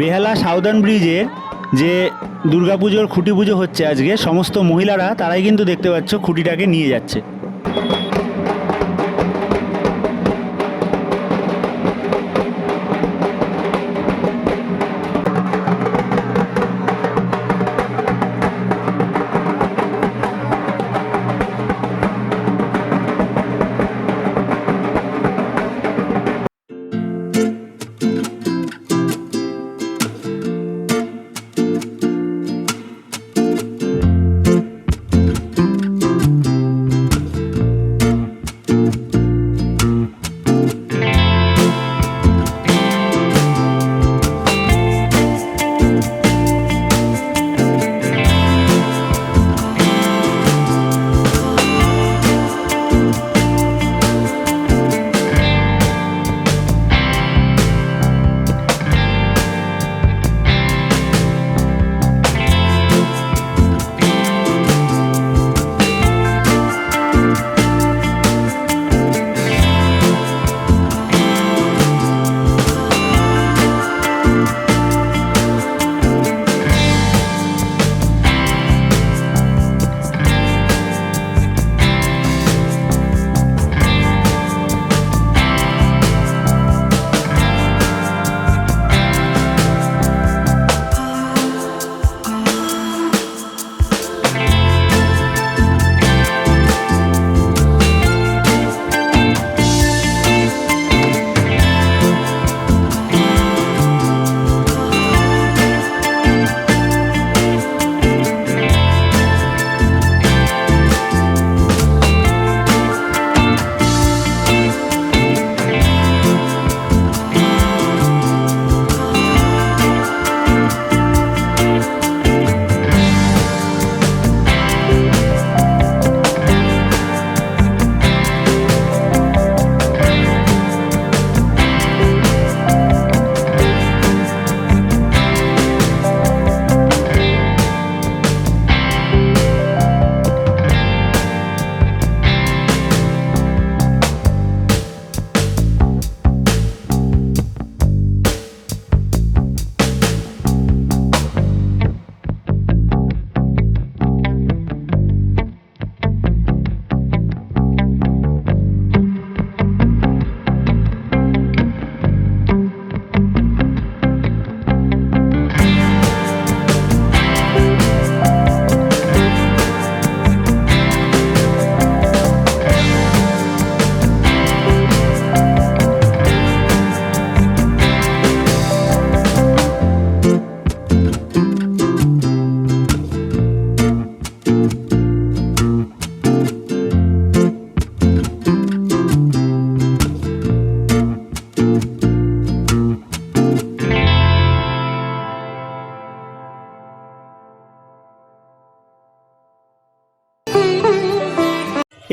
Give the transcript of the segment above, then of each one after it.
বেহালা southern ব্রিজের যে দুর্গাপুজোর খুঁটি পুজো হচ্ছে আজকে, সমস্ত মহিলারা তারাই কিন্তু দেখতে পাচ্ছ খুঁটিটাকে নিয়ে যাচ্ছে।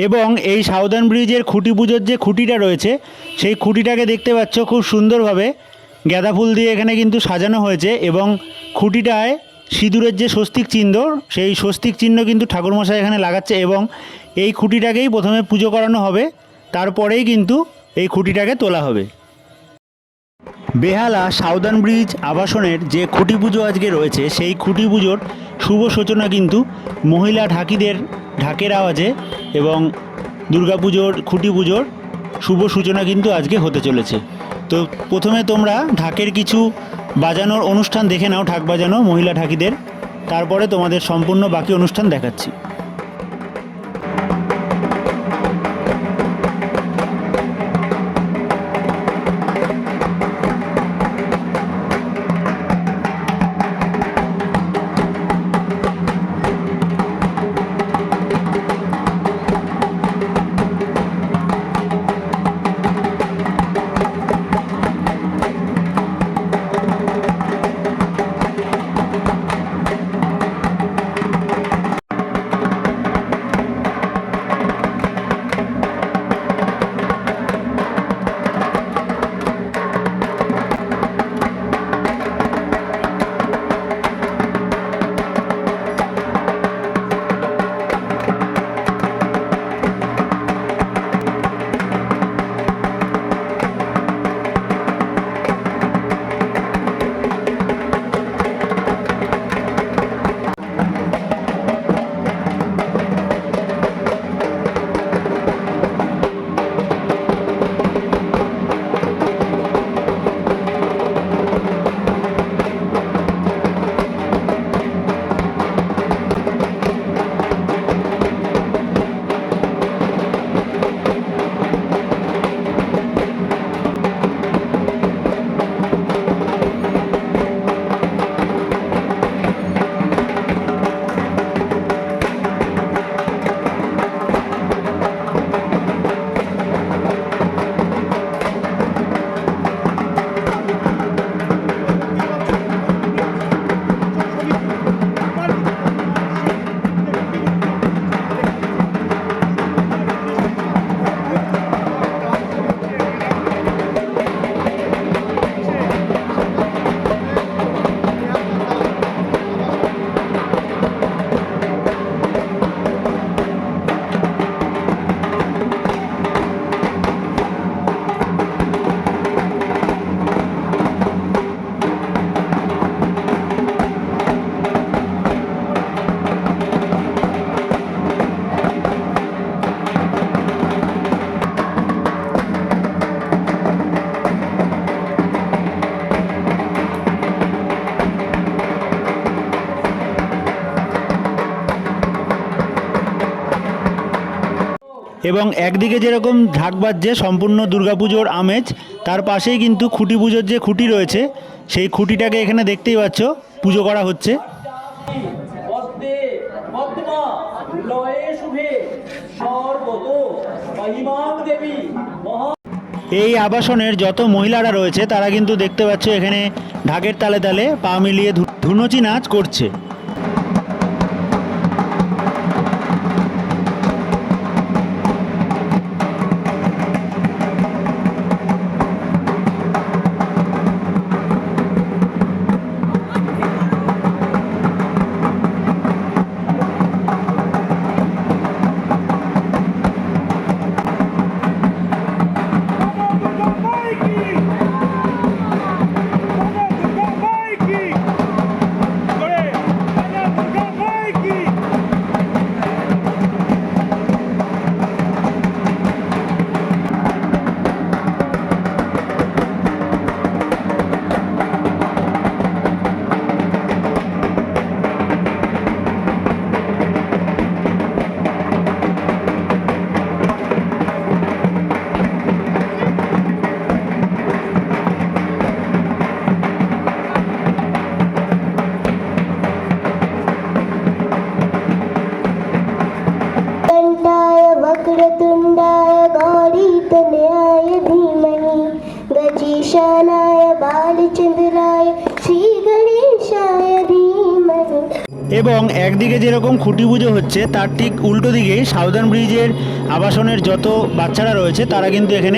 এবং এই সাউদার্ন ব্রিজের খুঁটি পুজোর যে খুঁটিটা রয়েছে, সেই খুঁটিটাকে দেখতে পাচ্ছ খুব সুন্দরভাবে। গাঁদা ফুল দিয়ে এখানে কিন্তু সাজানো হয়েছে এবং খুঁটিটায় সিঁদুরের যে স্বস্তিক চিহ্ন, সেই স্বস্তিক চিহ্ন কিন্তু ঠাকুরমশাই এখানে লাগাচ্ছে এবং এই খুঁটিটাকেই প্রথমে পুজো করানো হবে, তারপরেই কিন্তু এই খুঁটিটাকে তোলা হবে। বেহালা সাউদার্ন ব্রিজ আবাসনের যে খুঁটি পুজো আজকে রয়েছে, সেই খুঁটি পুজোর শুভ সূচনা কিন্তু মহিলা ঢাকিদের, ঢাকের আওয়াজে এবং দুর্গাপুজোর খুঁটি পুজোর শুভ সূচনা কিন্তু আজকে হতে চলেছে। তো প্রথমে তোমরা ঢাকের কিছু বাজানোর অনুষ্ঠান দেখে নাও, ঢাক বাজানো মহিলা ঢাকিদের, তারপরে তোমাদের সম্পূর্ণ বাকি অনুষ্ঠান দেখাচ্ছি। এবং একদিকে যেরকম ঢাক বাজছে সম্পূর্ণ দুর্গাপুজোর আমেজ তার পাশেই কিন্তু খুঁটি পুজোর যে খুঁটি রয়েছে সেই খুঁটিটাকে এখানে দেখতেই পাচ্ছ পুজো করা হচ্ছে। এই আবাসনের যত মহিলারা রয়েছে তারা কিন্তু দেখতে পাচ্ছ এখানে ঢাকের তালে তালে পা মিলিয়ে ধুনুচি নাচ করছে। এবং একদিকে যেরকম খুঁটি পুজো হচ্ছে, তার ঠিক উল্টো দিকে সাউদার্ন ব্রিজের আবাসনের যত বাচ্চারা রয়েছে, তারা কিন্তু এখানে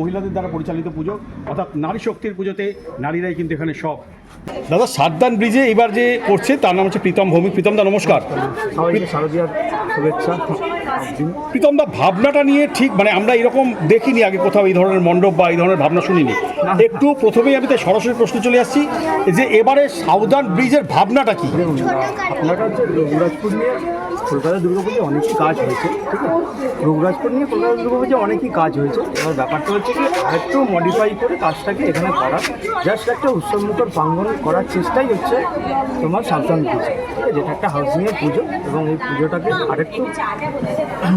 মহিলাদের দ্বারা পরিচালিত পুজো অর্থাৎ নারী শক্তির পুজোতে নারীরাই কিন্তু এখানে সব। দাদা সাতদান ব্রিজে এবার যে করছে তার নাম হচ্ছে প্রীতম ভৌমিক। প্রীতম দা নমস্কার। শারদীয়ার শুভেচ্ছা। প্রীতম দা ভাবনাটা নিয়ে ঠিক মানে আমরা এরকম দেখিনি আগে কোথাও এই ধরনের মণ্ডপ বা এই ধরনের ভাবনা শুনিনি। একটু প্রথমেই আমি তাই সরাসরি প্রশ্ন চলে আসছি যে এবারে সাউদার্ন ব্রিজের ভাবনাটা কি? আপনারা হচ্ছে রঘুরাজপুর নিয়ে কলকাতা দুর্গাপুজো অনেকই কাজ হয়েছে, ঠিক আছে? রঘুরাজপুর নিয়ে কলকাতা দুর্গাপুজো অনেকই কাজ হয়েছে। এবার ব্যাপারটা হচ্ছে কি, আরেকটু মডিফাই করে কাজটাকে এখানে করা। জাস্ট একটা উৎসবমুখর প্রাঙ্গন করার চেষ্টাই হচ্ছে তোমার সাবধান পুজো, ঠিক আছে? যেটা একটা হাউসিংয়ের পুজো এবং এই পুজোটাকে আরেকটু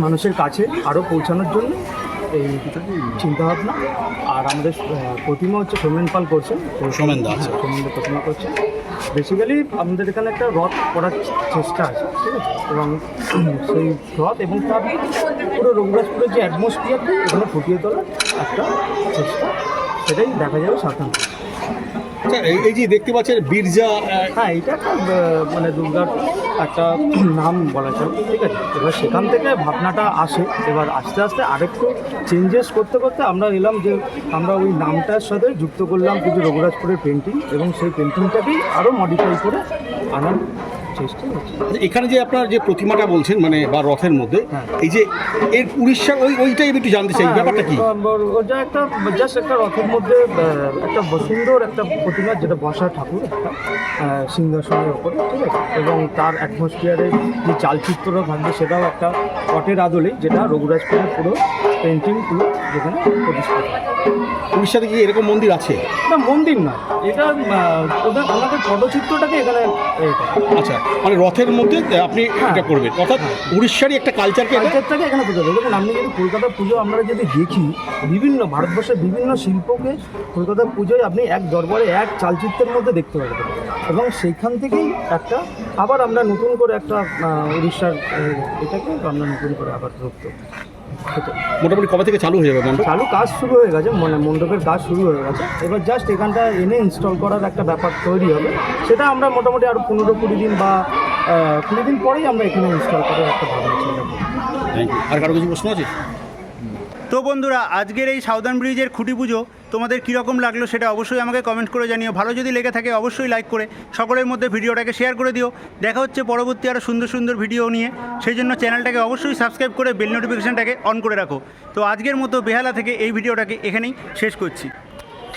মানুষের কাছে আরও পৌঁছানোর জন্য এই চিন্তাভাবনা আর আমাদের প্রতিমা হচ্ছে সোমেন পাল করছেন। সোমেন দা, আচ্ছা। সোমেন প্রতিমা করছেন। বেসিক্যালি আমাদের এখানে একটা রথ করার চেষ্টা আছে ঠিক আছে? এবং সেই রথ এবং তার পুরো রঘুরাজপুরের যে অ্যাটমসফিয়ারটা এখানে ফুটিয়ে তোলার একটা চেষ্টা সেটাই দেখা যাবে সাবধান আচ্ছা, এই এই যে দেখতে পাচ্ছেন বীরজা হ্যাঁ এটা মানে দুর্গার একটা নাম বলা যায় ঠিক আছে? এবার সেখান থেকে ভাবনাটা আসে। এবার আস্তে আস্তে আরেকটু চেঞ্জেস করতে করতে আমরা এলাম যে আমরা ওই নামটার সাথে যুক্ত করলাম কিছু রঘুরাজপুরের পেন্টিং এবং সেই পেন্টিংটাকেই আরও মডিফাই করে আনার এখানে যে আপনার যে প্রতিমাটা বলছেন মানে বা রথের মধ্যে হ্যাঁ। এই যে এর উড়িষ্যা ওই ওইটাই আমি একটু জানতে চাই হ্যাঁ, ব্যাপারটা কি? ওটা একটা জাস্ট একটা রথের মধ্যে একটা সুন্দর একটা প্রতিমা যেটা বসা ঠাকুর একটা সিংহাসনের ওপরে ঠিক আছে? এবং তার অ্যাটমসফিয়ারের যে চালচিত্রটা থাকবে সেটাও একটা পটের আদলে যেটা রঘুরাজপুরের পুরো পেন্টিং পুরো যেখানে প্রতিষ্ঠিত। উড়িষ্যাতে কি এরকম মন্দির আছে? না মন্দির না এটা ওদের আমাদের পটচিত্রটাকে এখানে। আচ্ছা। মানে রথের মধ্যে আপনি হ্যাঁ। এটা করবেন অর্থাৎ উড়িষ্যারই একটা কালচারকে কালচারটাকে এখানে পুজো দেখুন আপনি যদি কলকাতার পুজো আমরা যদি দেখি বিভিন্ন ভারতবর্ষের বিভিন্ন শিল্পকে কলকাতার পুজোয় আপনি এক দরবারে এক চালচিত্রের মধ্যে দেখতে পাবেন এবং সেইখান থেকেই একটা আবার আমরা নতুন করে একটা উড়িষ্যার এটাকে আমরা নতুন করে আবার ধরতে। মোটামুটি কবে থেকে চালু হয়ে যাবে মন্ডপ চালু কাজ শুরু হয়ে গেছে মানে মণ্ডপের কাজ শুরু হয়ে গেছে। এবার জাস্ট এখানটা এনে ইনস্টল করার একটা ব্যাপার তৈরি হবে। সেটা আমরা মোটামুটি আরও পনেরো কুড়ি দিন বা কুড়ি দিন পরেই আমরা এখানে ইনস্টল করার একটা ভাবনা চিন্তা আর কারও কিছু প্রশ্ন আছে? তো বন্ধুরা আজকের এই সাউদার্ন ব্রিজের খুঁটি পুজো তোমাদের কীরকম লাগল সেটা অবশ্যই আমাকে কমেন্ট করে জানিও। ভালো যদি লেগে থাকে অবশ্যই লাইক করে, সকলের মধ্যে ভিডিওটাকে শেয়ার করে দিও। দেখা হচ্ছে পরবর্তী আরও সুন্দর সুন্দর ভিডিও নিয়ে। সেই জন্য চ্যানেলটাকে অবশ্যই সাবস্ক্রাইব করে বেল নোটিফিকেশানটাকে অন করে রাখো। তো আজকের মতো বেহালা থেকে এই ভিডিওটাকে এখানেই শেষ করছি।